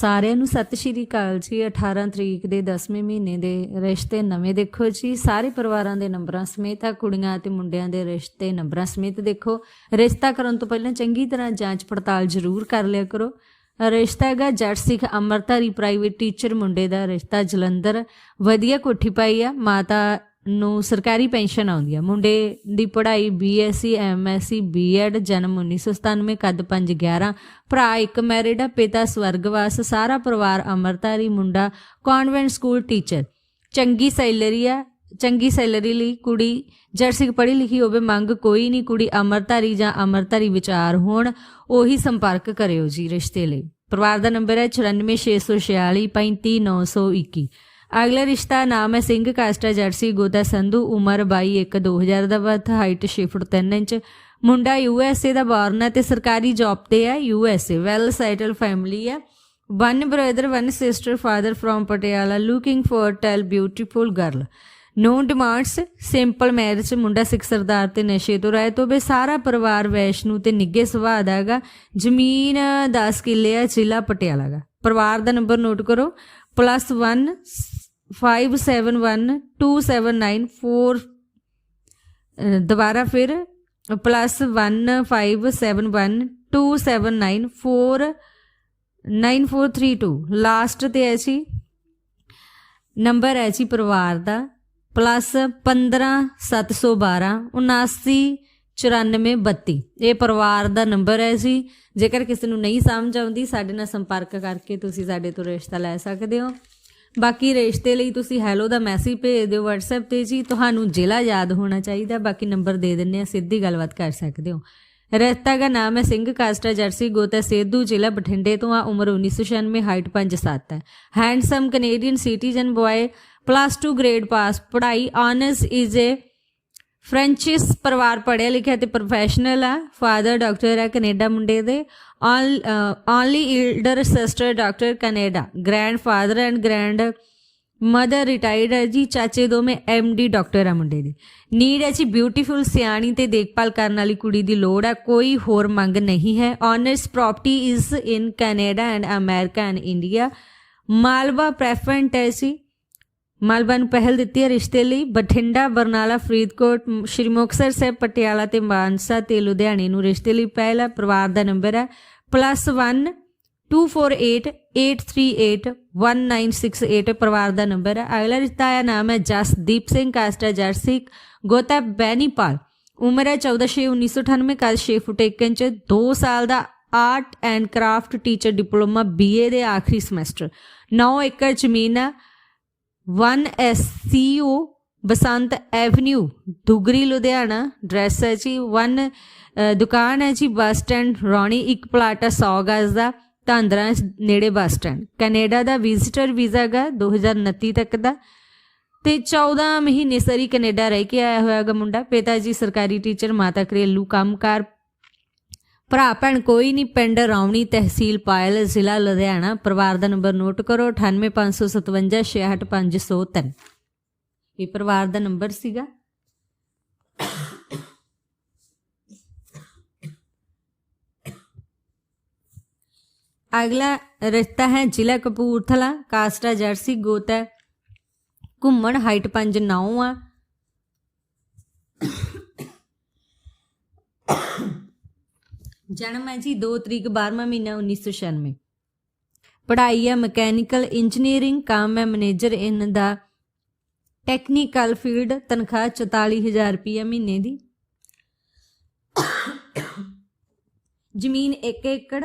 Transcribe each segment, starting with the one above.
ਸਾਰਿਆਂ ਨੂੰ ਸਤਿ ਸ਼੍ਰੀ ਅਕਾਲ ਜੀ। 18 ਤਰੀਕ ਦੇ 10ਵੇਂ ਮਹੀਨੇ ਦੇ ਰਿਸ਼ਤੇ ਨਵੇਂ ਦੇਖੋ ਜੀ। ਸਾਰੇ ਪਰਿਵਾਰਾਂ ਦੇ ਨੰਬਰਾਂ ਸਮੇਤ ਆ ਕੁੜੀਆਂ ਅਤੇ ਮੁੰਡਿਆਂ ਦੇ ਰਿਸ਼ਤੇ ਨੰਬਰਾਂ ਸਮੇਤ ਦੇਖੋ। ਰਿਸ਼ਤਾ ਕਰਨ ਤੋਂ ਪਹਿਲਾਂ ਚੰਗੀ ਤਰ੍ਹਾਂ ਜਾਂਚ ਪੜਤਾਲ ਜ਼ਰੂਰ ਕਰ ਲਿਆ ਕਰੋ। ਰਿਸ਼ਤਾ ਹੈਗਾ ਜੱਟ ਸਿੱਖ ਅਮਰਤਾਰੀ ਪ੍ਰਾਈਵੇਟ ਟੀਚਰ ਮੁੰਡੇ ਦਾ ਰਿਸ਼ਤਾ ਜਲੰਧਰ। ਵਧੀਆ ਕੋਠੀ ਪਾਈ ਆ। ਮਾਤਾ ਨੂੰ ਸਰਕਾਰੀ ਪੈਨਸ਼ਨ ਆਉਂਦੀ ਹੈ ਮੁੰਡੇ ਦੀ ਪੜ੍ਹਾਈ ਬੀਐਸਸੀ ਐਮਐਸਸੀ ਬੀਐਡ ਜਨਮ 1997 ਕੱਦ 511 ਭਰਾ ਇੱਕ ਮੈਰਿਡ ਆ, ਪਿਤਾ ਸਵਰਗਵਾਸ, ਸਾਰਾ ਪਰਿਵਾਰ ਅਮਰਤਾਰੀ ਮੁੰਡਾ ਕਨਵੈਂਟ ਸਕੂਲ ਟੀਚਰ ਚੰਗੀ ਸੈਲਰੀ ਆ, ਚੰਗੀ ਸੈਲਰੀ ਲਈ ਕੁੜੀ ਜਰਸਿਕ ਪੜ੍ਹੀ ਲਿਖੀ ਹੋਵੇ, ਮੰਗ ਕੋਈ ਨਹੀਂ ਕੁੜੀ ਅਮਰਤਾਰੀ ਜਾਂ ਅਮਰਤਾਰੀ ਵਿਚਾਰ ਹੋਣ, ਉਹੀ ਸੰਪਰਕ ਕਰਿਓ ਜੀ, ਰਿਸ਼ਤੇ ਲਈ। ਪਰਿਵਾਰ ਦਾ ਨੰਬਰ ਹੈ 94646 35921 ਅਗਲਾ ਰਿਸ਼ਤਾ ਨਾਮ ਹੈ ਸਿੰਘ ਕਾਸਟਾ ਜਰਸੀ ਗੋਦਾ ਸੰਧੂ, ਉਮਰ 22 1 2000 ਦਾ ਬਰਥ ਹਾਈਟ 6 ਫੁੱਟ 3 ਇੰਚ, ਮੁੰਡਾ ਯੂਐਸਏ ਦਾ ਬੌਰਨ ਹੈ ਤੇ ਸਰਕਾਰੀ ਜੌਬ ਤੇ ਹੈ ਯੂਐਸਏ ਵੈਲ ਸੈਟਲ ਫੈਮਿਲੀ ਹੈ। One brother one sister father from Patiala looking for tall beautiful girl no demands simple marriage ਮੁੰਡਾ ਸਿੱਖ ਸਰਦਾਰ ਤੇ ਨਸ਼ੇ ਤੋਂ ਰਹਿਤ ਹੋਵੇ ਸਾਰਾ ਪਰਿਵਾਰ ਵੈਸ਼ਨੂ ਤੇ ਨਿੱਗੇ ਸੁਭਾਅ ਦਾ ਹੈਗਾ। ਜ਼ਮੀਨ 10 ਕਿੱਲੇ ਆ ਜ਼ਿਲ੍ਹਾ ਪਟਿਆਲਾ ਦਾ। ਪਰਿਵਾਰ ਦਾ ਨੰਬਰ ਨੋਟ ਕਰੋ। +1 571 279 4 ਦੁਬਾਰਾ ਫਿਰ +1571 279 4 9432 ਲਾਸਟ ਤੇ ਹੈ ਜੀ। ਨੰਬਰ ਹੈ ਜੀ ਪਰਿਵਾਰ ਦਾ। ਪਲੱਸ 15 712 79 94 32 ਇਹ ਪਰਿਵਾਰ ਦਾ ਨੰਬਰ ਹੈ ਜੀ। ਜੇਕਰ ਕਿਸੇ ਨੂੰ ਨਹੀਂ ਸਮਝ ਆਉਂਦੀ, ਸਾਡੇ ਨਾਲ ਸੰਪਰਕ ਕਰਕੇ ਤੁਸੀਂ ਸਾਡੇ ਤੋਂ ਰਿਸ਼ਤਾ ਲੈ ਸਕਦੇ ਹੋ। ਬਾਕੀ ਰਿਸ਼ਤੇ ਲਈ ਤੁਸੀਂ ਹੈਲੋ ਦਾ ਮੈਸੇਜ ਭੇਜ ਦਿਓ WhatsApp ਤੇ ਜੀ। ਤੁਹਾਨੂੰ ਜ਼ਿਲ੍ਹਾ ਯਾਦ ਹੋਣਾ ਚਾਹੀਦਾ। ਬਾਕੀ ਨੰਬਰ ਦੇ ਦਿੰਨੇ ਆ ਸਿੱਧੀ ਗੱਲਬਾਤ ਕਰ ਸਕਦੇ ਹੋ। ਰਿਸ਼ਤਾ ਦਾ ਨਾਮ ਹੈ ਸਿੰਘ ਕਾਸਟਾ ਜਰਸੀ ਗੋਤਾ ਸੇਧੂ, ਜ਼ਿਲ੍ਹਾ ਬਠਿੰਡੇ ਤੋਂ ਆ। ਉਮਰ 1996 ਹਾਈਟ 5'7 ਹੈ। Handsome Canadian citizen boy plus 2 grade pass ਪੜ੍ਹਾਈ ਆਨਰਸ ਇਜ਼ ਏ ਫ੍ਰੈਂਚਿਸ ਪਰਿਵਾਰ ਪੜ੍ਹਿਆ ਲਿਖਿਆ ਤੇ ਪ੍ਰੋਫੈਸ਼ਨਲ ਆ ਫਾਦਰ ਡਾਕਟਰ ਹੈ ਕੈਨੇਡਾ ਮੁੰਡੇ ਦੇ only elder sister doctor Canada grand father and grand mother retired ਹੈ ਜੀ, ਚਾਚੇ ਦੋਵੇਂ ਡੀ ਡਾਕਟਰ ਆ ਮੁੰਡੇ ਦੇ। ਨੀਡ ਹੈ ਜੀ ਬਿਊਟੀਫੁਲ ਸਿਆਣੀ ਤੇ ਦੇਖਭਾਲ ਕਰਨ ਵਾਲੀ ਕੁੜੀ ਦੀ ਲੋੜ ਹੈ ਕੋਈ ਹੋਰ ਮੰਗ ਨਹੀਂ ਹੈ। Owners property is in Canada and America and India Malwa preference ਹੈ ਜੀ। ਮਾਲਵਾ ਨੂੰ ਪਹਿਲ ਦਿੱਤੀ ਹੈ ਰਿਸ਼ਤੇ ਲਈ। ਬਠਿੰਡਾ, ਬਰਨਾਲਾ, ਫਰੀਦਕੋਟ, ਸ਼੍ਰੀ ਮੁਕਤਸਰ ਸਾਹਿਬ, ਪਟਿਆਲਾ ਤੇ ਮਾਨਸਾ ਤੇ ਲੁਧਿਆਣੇ ਨੂੰ ਰਿਸ਼ਤੇ ਲਈ ਪਹਿਲਾ ਪਰਿਵਾਰ ਦਾ ਨੰਬਰ ਹੈ। +1 248 838 1968 ਪਰਿਵਾਰ ਦਾ ਨੰਬਰ ਹੈ। ਅਗਲਾ ਰਿਸ਼ਤਾ ਆਇਆ ਨਾਮ ਹੈ ਜਸਦੀਪ ਸਿੰਘ ਕਾਸਟਾ ਜਰਸਿਕ ਗੋਤਾ ਬੈਨੀਪਾਲ। ਉਮਰ ਹੈ 14 ਛੇ 1998 ਕੱਦ 6 ਫੁੱਟ 1 ਇੰਚ 2 ਸਾਲ ਦਾ art and craft teacher diploma BA ਦੇ ਆਖਰੀ ਸਮੈਸਟਰ। 9 ਏਕੜ ਜ਼ਮੀਨ ਹੈ 1 SCO Basant avenue Dugri Ludhiana address ਹੈ ਜੀ 1 ਦੁਕਾਨ ਹੈ ਜੀ ਬੱਸ ਸਟੈਂਡ ਰੌਣੀ ਇੱਕ ਪਲਾਟ ਹੈ 100 ਗਜ਼ ਦਾ, ਧਾਂਦਰਾ ਨੇੜੇ ਬੱਸ ਸਟੈਂਡ ਕੈਨੇਡਾ ਦਾ ਵਿਜ਼ਿਟਰ ਵੀਜ਼ਾ ਹੈਗਾ 2029 ਤੱਕ ਦਾ। ਤੇ 14 ਮਹੀਨੇ ਸਰੀ ਕੈਨੇਡਾ ਰਹਿ ਕੇ ਆਇਆ ਹੋਇਆ ਹੈਗਾ ਮੁੰਡਾ। ਪਿਤਾ ਜੀ ਸਰਕਾਰੀ ਟੀਚਰ ਮਾਤਾ ਘਰੇਲੂ ਕੰਮਕਾਰ ਭਰਾ, ਭੈਣ, ਕੋਈ ਨਹੀਂ ਪਿੰਡ ਰੌਣੀ ਤਹਿਸੀਲ ਪਾਇਲ, ਜ਼ਿਲ੍ਹਾ ਲੁਧਿਆਣਾ, ਪਰਿਵਾਰ ਦਾ ਨੰਬਰ ਨੋਟ ਕਰੋ 98557 66503 ਇਹ ਪਰਿਵਾਰ ਦਾ ਨੰਬਰ ਸੀਗਾ। ਅਗਲਾ ਰਿਸ਼ਤਾ ਹੈ ਜ਼ਿਲ੍ਹਾ ਕਪੂਰਥਲਾ, ਕਾਸਟਾ, ਜਰਸੀ, ਗੋਤ ਹੈ ਘੁੰਮਣ, ਹਾਈਟ 5'9 ਆ। ਜਨਮ ਹੈ ਜੀ 2 ਤਰੀਕ 12ਵਾਂ ਮਹੀਨਾ 1996 ਪੜ੍ਹਾਈ ਹੈ ਮਕੈਨੀਕਲ ਇੰਜੀਨੀਅਰਿੰਗ, ਕੰਮ ਹੈ manager in the technical field, ਤਨਖਾਹ 44000 ਰੁਪਏ ਮਹੀਨੇ ਦੀ। ਜ਼ਮੀਨ 1 ਏਕੜ,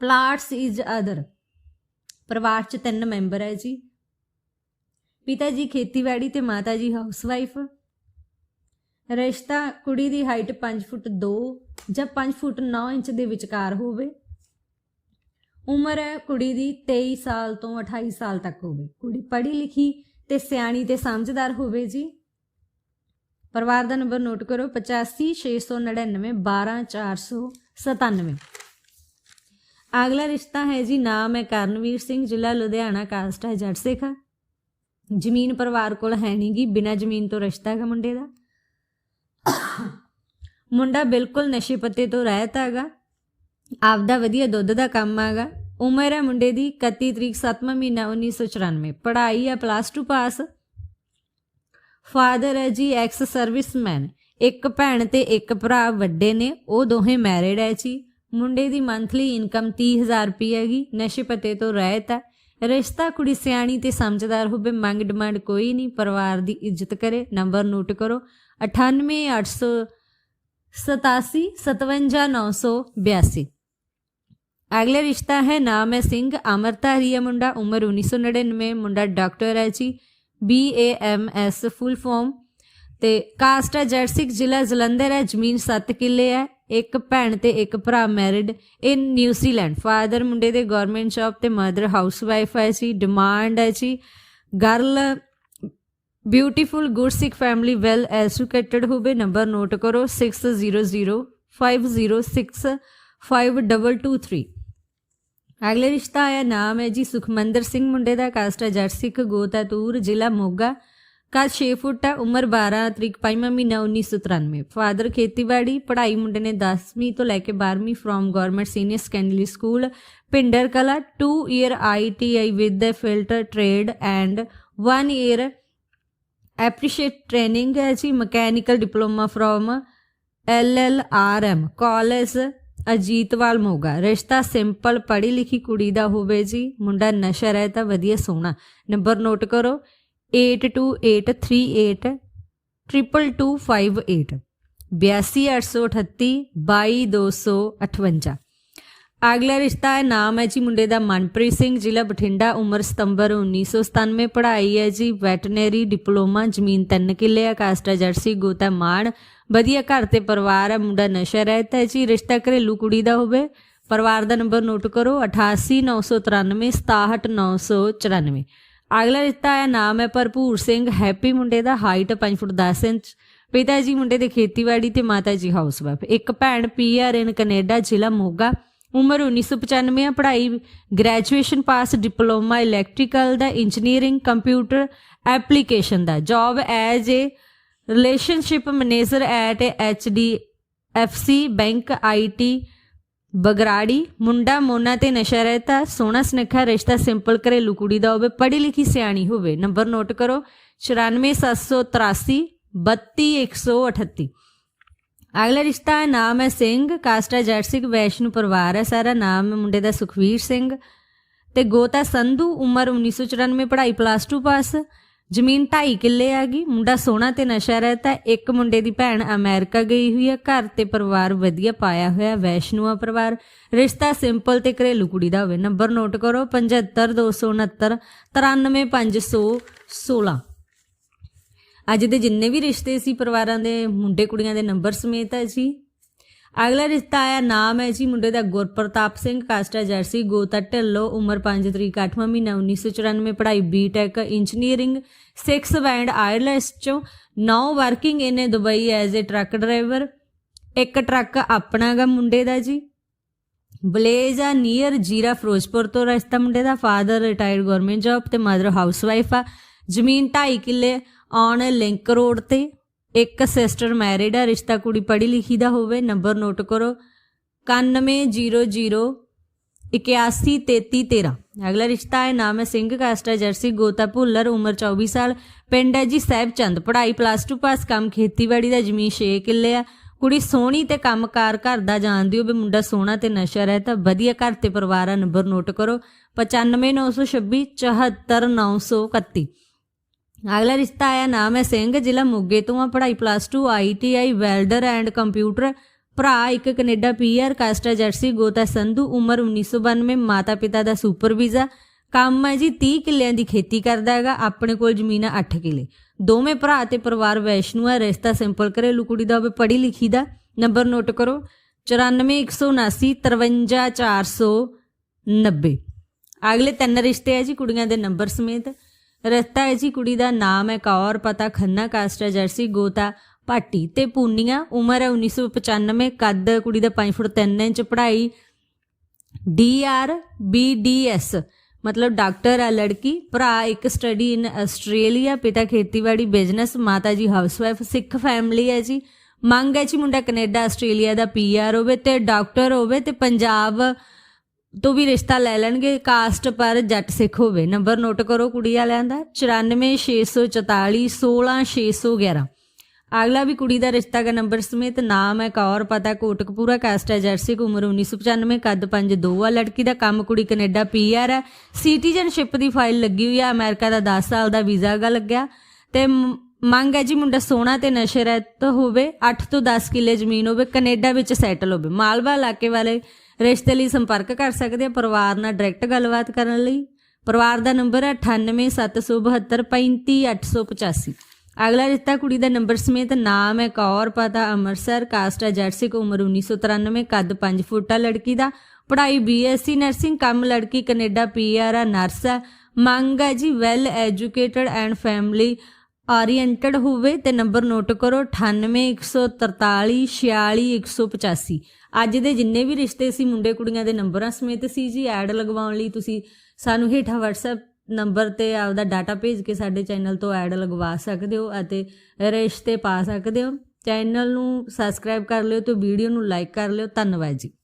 ਪਲਾਟਸ ਇਜ਼ ਅਦਰ ਪਰਿਵਾਰ ਚ ਤਿੰਨ ਮੈਂਬਰ ਹੈ ਜੀ। ਪਿਤਾ ਜੀ ਖੇਤੀਬਾੜੀ ਤੇ ਮਾਤਾ ਜੀ ਹਾਊਸਵਾਈਫ ਰਿਸ਼ਤਾ ਕੁੜੀ ਦੀ ਹਾਈਟ 5 ਫੁੱਟ 2 ਜਾਂ 5 ਫੁੱਟ 9 ਇੰਚ ਦੇ ਵਿਚਕਾਰ ਹੋਵੇ। ਉਮਰ ਹੈ ਕੁੜੀ ਦੀ 23 ਸਾਲ ਤੋਂ 28 ਸਾਲ ਤੱਕ ਹੋਵੇ। ਕੁੜੀ ਪੜ੍ਹੀ ਲਿਖੀ ਤੇ ਸਿਆਣੀ ਤੇ ਸਮਝਦਾਰ ਹੋਵੇ ਜੀ। ਪਰਿਵਾਰ ਦਾ ਨੰਬਰ ਨੋਟ ਕਰੋ 856999 12497 ਅਗਲਾ ਰਿਸ਼ਤਾ ਹੈ ਜੀ, ਨਾਮ ਹੈ ਕਰਨਵੀਰ ਸਿੰਘ, ਜ਼ਿਲ੍ਹਾ ਲੁਧਿਆਣਾ ਕਾਸਟ ਹੈ ਜੱਟ ਸਿੱਖ। ਜ਼ਮੀਨ ਪਰਿਵਾਰ ਕੋਲ ਹੈ ਨਹੀਂਗੀ ਬਿਨਾਂ ਜ਼ਮੀਨ ਤੋਂ ਰਿਸ਼ਤਾ ਹੈ ਮੁੰਡੇ ਦਾ। ਮੁੰਡਾ ਬਿਲਕੁਲ ਨਸ਼ੇ ਪੱਤੇ ਤੋਂ ਰਹਿਤ ਹੈਗਾ। ਆਪਦਾ ਵਧੀਆ ਦੁੱਧ ਦਾ ਕੰਮ ਹੈਗਾ। ਉਮਰ ਹੈ ਮੁੰਡੇ ਦੀ 31 ਤਰੀਕ 7ਵਾਂ ਮਹੀਨਾ 1994 ਪੜ੍ਹਾਈ ਹੈ ਪਲੱਸ 2 ਪਾਸ। ਫਾਦਰ ਹੈ ਜੀ ਐਕਸ ਸਰਵਿਸਮੈਨ ਇੱਕ ਭੈਣ ਤੇ ਇੱਕ ਭਰਾ ਵੱਡੇ ਨੇ, ਉਹ ਦੋਹੇ ਮੈਰਿਡ ਹੈ ਜੀ। ਮੁੰਡੇ ਦੀ ਮੰਥਲੀ ਇਨਕਮ 30000 ਰੁਪਏ ਹੈਗੀ। ਨਸ਼ੇ ਪਤੇ ਤੋਂ ਰਹਿਤ ਹੈ। ਰਿਸ਼ਤਾ ਕੁੜੀ ਸਿਆਣੀ ਤੇ ਸਮਝਦਾਰ ਹੋਵੇ, ਮੰਗ ਡਿਮਾਂਡ ਕੋਈ ਨਹੀਂ, ਪਰਿਵਾਰ ਦੀ ਇੱਜ਼ਤ ਕਰੇ, ਨੰਬਰ ਨੋਟ ਕਰੋ। 98887 57982 ਅਗਲਾ ਰਿਸ਼ਤਾ ਹੈ, ਨਾਮ ਹੈ ਸਿੰਘ ਅਮਰਤਾਰੀ ਹੈ ਮੁੰਡਾ, ਉਮਰ 1999 ਮੁੰਡਾ ਡਾਕਟਰ ਹੈ ਜੀ, B A M S, full form. ਤੇ ਕਾਸਟ ਹੈ ਜਰਸਿਕ ਜ਼ਿਲ੍ਹਾ ਜਲੰਧਰ ਹੈ, ਜ਼ਮੀਨ 7 ਕਿੱਲੇ ਹੈ। ਇੱਕ ਭੈਣ ਤੇ ਇੱਕ ਭਰਾ ਮੈਰਿਡ ਇਨ ਨਿਊਜ਼ੀਲੈਂਡ ਫਾਦਰ ਮੁੰਡੇ ਦੇ ਗਵਰਨਮੈਂਟ ਜੌਬ ਤੇ ਮਦਰ ਹਾਊਸਵਾਈਫ ਹੈ ਜੀ ਡਿਮਾਂਡ ਹੈ ਜੀ girl beautiful good Sikh family well educated ਹੋਵੇ ਨੰਬਰ ਨੋਟ ਕਰੋ 6005065223 ਅਗਲੇ ਰਿਸ਼ਤਾ ਆਇਆ, ਨਾਮ ਹੈ ਜੀ ਸੁਖਮੰਦਰ ਸਿੰਘ ਮੁੰਡੇ ਦਾ ਕਾਸਟ ਹੈ ਜੱਟ ਸਿੱਖ ਗੋਤਾ ਤੂਰ, ਜ਼ਿਲ੍ਹਾ ਮੋਗਾ। ਕੱਦ 6 ਫੁੱਟ ਹੈ, ਉਮਰ 12 ਤਰੀਕ 5ਵਾਂ ਮਹੀਨਾ 1993 ਫਾਦਰ ਖੇਤੀਬਾੜੀ, ਪੜ੍ਹਾਈ ਮੁੰਡੇ ਨੇ 10ਵੀਂ ਤੋਂ ਲੈ ਕੇ 12ਵੀਂ from government senior secondary school Pinder ਕਲਾ 2 year ITI with the fitter trade and 1 year apprenticeship training ਹੈ ਜੀ mechanical diploma from LLRM college Ajitwal Moga. ਰਿਸ਼ਤਾ ਸਿੰਪਲ ਪੜ੍ਹੀ ਲਿਖੀ ਕੁੜੀ ਦਾ ਹੋਵੇ ਜੀ, ਮੁੰਡਾ ਨਸ਼ਾ ਰਹਿ ਤਾਂ ਵਧੀਆ ਸੋਹਣਾ। ਨੰਬਰ ਨੋਟ ਕਰੋ 8283 22258 82838 22258 ਅਗਲਾ ਰਿਸ਼ਤਾ ਹੈ ਨਾਮ ਹੈ ਜੀ ਮੁੰਡੇ ਦਾ ਮਨਪ੍ਰੀਤ ਸਿੰਘ ਜ਼ਿਲ੍ਹਾ ਬਠਿੰਡਾ ਉਮਰ ਸਤੰਬਰ 1997 ਪੜ੍ਹਾਈ ਹੈ ਜੀ ਵੈਟਰਨਰੀ ਡਿਪਲੋਮਾ ਜ਼ਮੀਨ ਤਿੰਨ ਕਿੱਲੇ ਆ ਕਾਸਟਾ ਜਰਸੀ ਗੋਤਾ ਮਾਣ ਵਧੀਆ ਘਰ ਤੇ ਪਰਿਵਾਰ ਹੈ ਮੁੰਡਾ ਨਸ਼ਾ ਰਹਿਤ ਹੈ ਜੀ ਰਿਸ਼ਤਾ ਘਰੇਲੂ ਕੁੜੀ ਦਾ ਹੋਵੇ ਪਰਿਵਾਰ ਦਾ ਨੰਬਰ ਨੋਟ ਕਰੋ 88993 67994 ਅਗਲਾ ਰਿਸ਼ਤਾ ਹੈ, ਨਾਮ ਹੈ ਭਰਪੂਰ ਸਿੰਘ, ਹੈਪੀ ਮੁੰਡੇ ਦਾ ਹਾਈਟ 5 ਫੁੱਟ 10 ਇੰਚ, ਪਿਤਾ ਜੀ ਮੁੰਡੇ ਦੇ ਖੇਤੀਬਾੜੀ ਤੇ ਮਾਤਾ ਜੀ ਹਾਊਸਵਾਈਫ। ਇੱਕ ਭੈਣ ਪੀਆਰ ਇਨ ਕੈਨੇਡਾ, ਜ਼ਿਲ੍ਹਾ ਮੋਗਾ, ਉਮਰ 1995 ਆ, ਪੜ੍ਹਾਈ ਗ੍ਰੈਜੂਏਸ਼ਨ ਪਾਸ ਡਿਪਲੋਮਾ ਇਲੈਕਟ੍ਰੀਕਲ ਦਾ engineering computer application the. Job as a relationship manager at HD FC bank IT Bagrari ਮੁੰਡਾ ਮੋਨਾ ਤੇ ਨਸ਼ਾ ਰਹਿਤਾ ਸੋਹਣਾ ਸੁਨੱਖਾ ਰਿਸ਼ਤਾ ਸਿੰਪਲ ਘਰੇਲੂ ਕੁੜੀ ਦਾ ਹੋਵੇ ਪੜ੍ਹੀ ਲਿਖੀ ਸਿਆਣੀ ਹੋਵੇ ਨੰਬਰ ਨੋਟ ਕਰੋ 94783 32138 ਅਗਲਾ ਰਿਸ਼ਤਾ ਹੈ ਨਾਮ ਹੈ ਸਿੰਘ ਕਾਸਟਾ ਜਰਸਿਕ ਵੈਸ਼ਨੂ ਪਰਿਵਾਰ ਹੈ ਸਾਰਾ ਨਾਮ ਹੈ ਮੁੰਡੇ ਦਾ ਸੁਖਵੀਰ ਸਿੰਘ ਤੇ ਗੋਤਾ ਸੰਧੂ ਉਮਰ 1994 ਪੜ੍ਹਾਈ ਪਲੱਸ 2 ਪਾਸ ਜ਼ਮੀਨ 2.5 ਕਿੱਲੇ ਆ ਗਈ ਮੁੰਡਾ ਸੋਹਣਾ ਤੇ ਨਸ਼ਾ ਰਹਿਤਾ, ਇੱਕ ਮੁੰਡੇ ਦੀ ਭੈਣ ਅਮਰੀਕਾ ਗਈ ਹੋਈ ਹੈ ਘਰ ਤੇ ਪਰਿਵਾਰ ਵਧੀਆ ਪਾਇਆ ਹੋਇਆ, ਵੈਸ਼ਨੂਆ ਪਰਿਵਾਰ। ਰਿਸ਼ਤਾ ਸਿੰਪਲ ਤੇ ਘਰੇਲੂ ਕੁੜੀ ਦਾ ਹੋਵੇ। ਨੰਬਰ ਨੋਟ ਕਰੋ 75269 93516 ਅੱਜ ਦੇ ਜਿੰਨੇ ਵੀ ਰਿਸ਼ਤੇ ਸੀ ਪਰਿਵਾਰਾਂ ਦੇ, ਮੁੰਡੇ ਕੁੜੀਆਂ ਦੇ ਨੰਬਰ ਸਮੇਤ ਹੈ ਜੀ। ਅਗਲਾ ਰਿਸ਼ਤਾ ਆਇਆ, ਨਾਮ ਹੈ ਜੀ ਮੁੰਡੇ ਦਾ ਗੁਰਪ੍ਰਤਾਪ ਸਿੰਘ, ਕਾਸਟਾ ਜਰਸੀ, ਗੋਤਾ ਢਿੱਲੋ, ਉਮਰ 5 ਤਰੀਕ 8ਵਾਂ ਮਹੀਨਾ 1994 ਪੜ੍ਹਾਈ ਬੀਟੈਕ ਇੰਜੀਨੀਅਰਿੰਗ 6 ਵੈਂਡ ਆਇਰਲੈਂਡਸ ਚੋਂ 9 working in Dubai as a truck driver ਇੱਕ ਟਰੱਕ ਆਪਣਾ ਗਾ ਮੁੰਡੇ ਦਾ ਜੀ। ਬਲੇਜ਼ ਆ ਨੀਅਰ ਜੀਰਾ ਫਿਰੋਜ਼ਪੁਰ ਤੋਂ ਰਸਤਾ ਮੁੰਡੇ ਦਾ ਫਾਦਰ ਰਿਟਾਇਰਡ ਗਵਰਨਮੈਂਟ ਜੌਬ ਤੇ ਮਦਰ ਹਾਊਸਵਾਈਫ ਆ। ਜ਼ਮੀਨ 2.5 ਕਿੱਲੇ ਔਨ ਲਿੰਕ ਰੋਡ ਤੇ। ਇੱਕ ਸਿਸਟਰ ਮੈਰਿਡ ਆ, ਰਿਸ਼ਤਾ ਕੁੜੀ ਪੜ੍ਹੀ ਲਿਖੀ ਦਾ ਹੋਵੇ, ਨੰਬਰ ਨੋਟ ਕਰੋ। 9100 813313 ਅਗਲਾ ਰਿਸ਼ਤਾ ਹੈ, ਨਾਮ ਹੈ ਸਿੰਘ, ਕਾਸਟਾ ਜਰਸੀ, ਗੋਤਾ ਭੁੱਲਰ, ਉਮਰ 24 ਸਾਲ। ਪਿੰਡ ਹੈ ਜੀ ਸਾਹਿਬਚੰਦ, ਪੜ੍ਹਾਈ ਪਲੱਸ 2 ਪਾਸ ਕੰਮ ਖੇਤੀਬਾੜੀ ਦਾ, ਜ਼ਮੀਨ 6 ਕਿੱਲੇ ਆ। ਕੁੜੀ ਸੋਹਣੀ ਤੇ ਕੰਮਕਾਰ ਘਰ ਦਾ ਜਾਣਦੀ ਹੋਵੇ, ਮੁੰਡਾ ਸੋਹਣਾ ਤੇ ਨਸ਼ਾ ਰਹਿਤਾ ਵਧੀਆ ਘਰ ਤੇ ਪਰਿਵਾਰ ਆ, ਨੰਬਰ ਨੋਟ ਕਰੋ। 95926 74931 ਅਗਲਾ ਰਿਸ਼ਤਾ ਆਇਆ, ਨਾਮ ਹੈ ਸਿੰਘ, ਜ਼ਿਲ੍ਹਾ ਮੋਗੇ ਤੋਂ ਆ, ਪੜ੍ਹਾਈ plus 2 ITI welder and computer ਭਰਾ ਇੱਕ ਕੈਨੇਡਾ ਪੀਆਰ ਕਾਸਟਾ ਜਰਸੀ ਗੋਤਾ ਸੰਧੂ, ਉਮਰ 1992 ਮਾਤਾ ਪਿਤਾ ਦਾ ਸੁਪਰ ਵੀਜ਼ਾ, ਕੰਮ ਹੈ ਜੀ 30 ਕਿੱਲਿਆਂ ਦੀ ਖੇਤੀ ਕਰਦਾ ਹੈਗਾ, ਆਪਣੇ ਕੋਲ ਜ਼ਮੀਨ ਆ 8 ਕਿੱਲੇ। ਦੋਵੇਂ ਭਰਾ ਤੇ ਪਰਿਵਾਰ ਵੈਸ਼ਨੂ ਹੈ ਰਿਸ਼ਤਾ ਸਿੰਪਲ ਘਰੇਲੂ ਕੁੜੀ ਦਾ ਹੋਵੇ, ਪੜ੍ਹੀ ਲਿਖੀ ਦਾ ਨੰਬਰ ਨੋਟ ਕਰੋ 94179 53490 ਅਗਲੇ ਤਿੰਨ ਰਿਸ਼ਤੇ ਹੈ ਜੀ ਕੁੜੀਆਂ ਦੇ ਨੰਬਰ ਸਮੇਤ। ਰਸਤਾ ਕੁੜੀ ਦਾ ਨਾਮ ਹੈ ਕੌਰ, ਪਤਾ ਖੰਨਾ, ਕਾਸਟਾ, ਜਰਸੀ, ਗੋਤਾ, ਪਾਟੀ ਤੇ ਪੂਨੀਆ। ਉਮਰ ਹੈ 1995 ਕੱਦ ਕੁੜੀ ਦਾ 5 ਫੁੱਟ 3 ਇੰਚ, ਪੜ੍ਹਾਈ ਡੀਆਰ ਬੀਡੀਐਸ ਮਤਲਬ ਡਾਕਟਰ ਆ ਲੜਕੀ। ਭਰਾ ਇੱਕ ਸਟੱਡੀ ਇਨ ਆਸਟ੍ਰੇਲੀਆ, ਪਿਤਾ ਖੇਤੀਬਾੜੀ, ਬਿਜ਼ਨਸ, ਮਾਤਾ ਜੀ ਹਾਊਸਵਾਈਫ, ਸਿੱਖ ਫੈਮਿਲੀ ਹੈ ਜੀ। ਮੰਗ ਹੈ ਜੀ ਮੁੰਡਾ ਕੈਨੇਡਾ, ਆਸਟ੍ਰੇਲੀਆ ਦਾ ਪੀਆਰ ਹੋਵੇ ਤੇ ਡਾਕਟਰ ਹੋਵੇ ਤੇ ਪੰਜਾਬ ਤੋਂ ਵੀ ਰਿਸ਼ਤਾ ਲੈ ਲੈਣਗੇ ਕਾਸਟ ਪਰ ਜੱਟ ਸਿੱਖ ਹੋਵੇ। ਨੰਬਰ ਨੋਟ ਕਰੋ ਕੁੜੀ ਵਾਲਿਆਂ ਦਾ 94644 16611 ਅਗਲਾ ਵੀ ਕੁੜੀ ਦਾ ਰਿਸ਼ਤਾ ਦਾ ਨੰਬਰ ਸਮੇਤ, ਨਾਮ ਹੈ ਕੌਰ, ਪਤਾ ਕੋਟਕਪੂਰਾ ਕਾਸਟ ਹੈ ਜਰਸੀ ਉਮਰ 1995 ਕੱਦ 5'2 ਆ। ਲੜਕੀ ਦਾ ਕੰਮ ਕੁੜੀ ਕੈਨੇਡਾ ਪੀਆਰ ਹੈ। ਸਿਟੀਜ਼ਨਸ਼ਿਪ ਦੀ ਫਾਈਲ ਲੱਗੀ ਹੋਈ ਆ, ਅਮਰੀਕਾ ਦਾ 10 ਸਾਲ ਦਾ ਵੀਜ਼ਾ ਗਾ ਲੱਗਿਆ। ਤੇ ਮੰਗ ਹੈ ਜੀ ਮੁੰਡਾ ਸੋਹਣਾ ਤੇ ਨਸ਼ੇ ਰਹਿਤ ਹੋਵੇ 8 ਤੋਂ 10 ਕਿੱਲੇ ਜ਼ਮੀਨ ਹੋਵੇ, ਕੈਨੇਡਾ ਵਿੱਚ ਸੈਟਲ ਹੋਵੇ। ਮਾਲਵਾ ਇਲਾਕੇ ਵਾਲੇ ਰਿਸ਼ਤੇ ਲਈ ਸੰਪਰਕ ਕਰ ਸਕਦੇ ਆ ਪਰਿਵਾਰ ਨਾਲ ਡਾਇਰੈਕਟ ਗੱਲਬਾਤ ਕਰਨ ਲਈ। ਪਰਿਵਾਰ ਦਾ ਨੰਬਰ ਹੈ 9877735885 ਅਗਲਾ ਰਿਸ਼ਤਾ ਕੁੜੀ ਦਾ ਨੰਬਰ ਸਮੇਤ ਨਾਮ ਹੈ ਕੌਰ, ਪਤਾ ਅੰਮ੍ਰਿਤਸਰ, ਕਾਸਟ ਹੈ ਜਰਸੀ ਕੋ ਉਮਰ 1993 ਕੱਦ 5 ਫੁੱਟ ਆ ਲੜਕੀ ਦਾ। ਪੜ੍ਹਾਈ ਬੀਐਸਸੀ ਨਰਸਿੰਗ, ਕੰਮ ਲੜਕੀ ਕੈਨੇਡਾ ਪੀਆਰ ਆ ਨਰਸ ਹੈ। ਮੰਗ ਹੈ ਜੀ well educated and family oriented ਹੋਵੇ ਤੇ ਨੰਬਰ ਨੋਟ ਕਰੋ 9814346185 ਅੱਜ ਦੇ ਜਿੰਨੇ ਵੀ ਰਿਸ਼ਤੇ ਸੀ ਮੁੰਡੇ ਕੁੜੀਆਂ ਦੇ ਨੰਬਰਾਂ ਸਮੇਤ ਸੀ ਜੀ, ਐਡ ਲਗਵਾਉਣ ਲਈ ਤੁਸੀਂ ਸਾਨੂੰ ਹੇਠਾਂ WhatsApp ਨੰਬਰ ਤੇ ਆਪਦਾ ਡਾਟਾ ਭੇਜ ਕੇ ਸਾਡੇ ਚੈਨਲ ਤੋਂ ਐਡ ਲਗਵਾ ਸਕਦੇ ਹੋ ਅਤੇ ਰਿਸ਼ਤੇ ਪਾ ਸਕਦੇ ਹੋ। ਚੈਨਲ ਨੂੰ ਸਬਸਕ੍ਰਾਈਬ ਕਰ ਲਿਓ ਤੇ ਵੀਡੀਓ ਨੂੰ ਲਾਈਕ ਕਰ ਲਿਓ। ਧੰਨਵਾਦ ਜੀ।